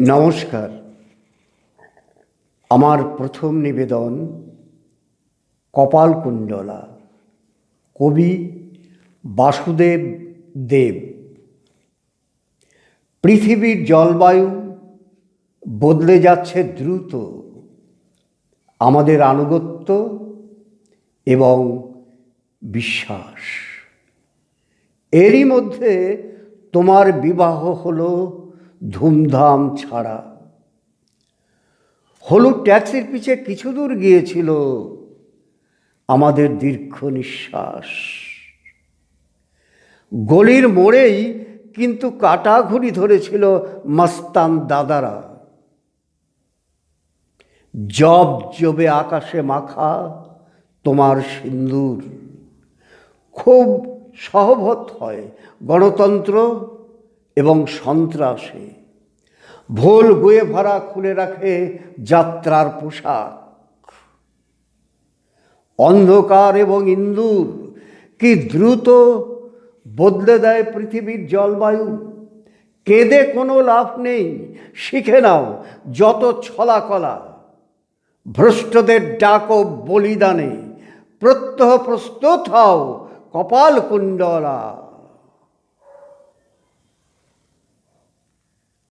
নমস্কার। আমার প্রথম নিবেদন কপালকুণ্ডলা, কবি বাসুদেব দেব। পৃথিবীর জলবায়ু বদলে যাচ্ছে দ্রুত, আমাদের আনুগত্য এবং বিশ্বাস। এরই মধ্যে তোমার বিবাহ হলো ধুমধাম ছাড়া। হলুদ ট্যাক্সির পিছে কিছু দূর গিয়েছিল আমাদের দীর্ঘ নিঃশ্বাস। গলির মোড়েই কিন্তু কাটা ঘুড়ি ধরেছিল মস্তান দাদারা। জব জবে আকাশে মাখা তোমার সিন্দুর। খুব সহবত হয় গণতন্ত্র এবং সন্ত্রাসে। ভোল গুয়ে ভরা খুলে রাখে যাত্রার পোশাক। অন্ধকার এবং ইন্দুর কি দ্রুত বদলে দেয় পৃথিবীর জলবায়ু? কেঁদে কোনো লাভ নেই, শিখে নাও যত ছলা কলা ভ্রষ্টদের ডাক বলিদানে, প্রত্যহ প্রস্তুত হও কপাল কুণ্ডলা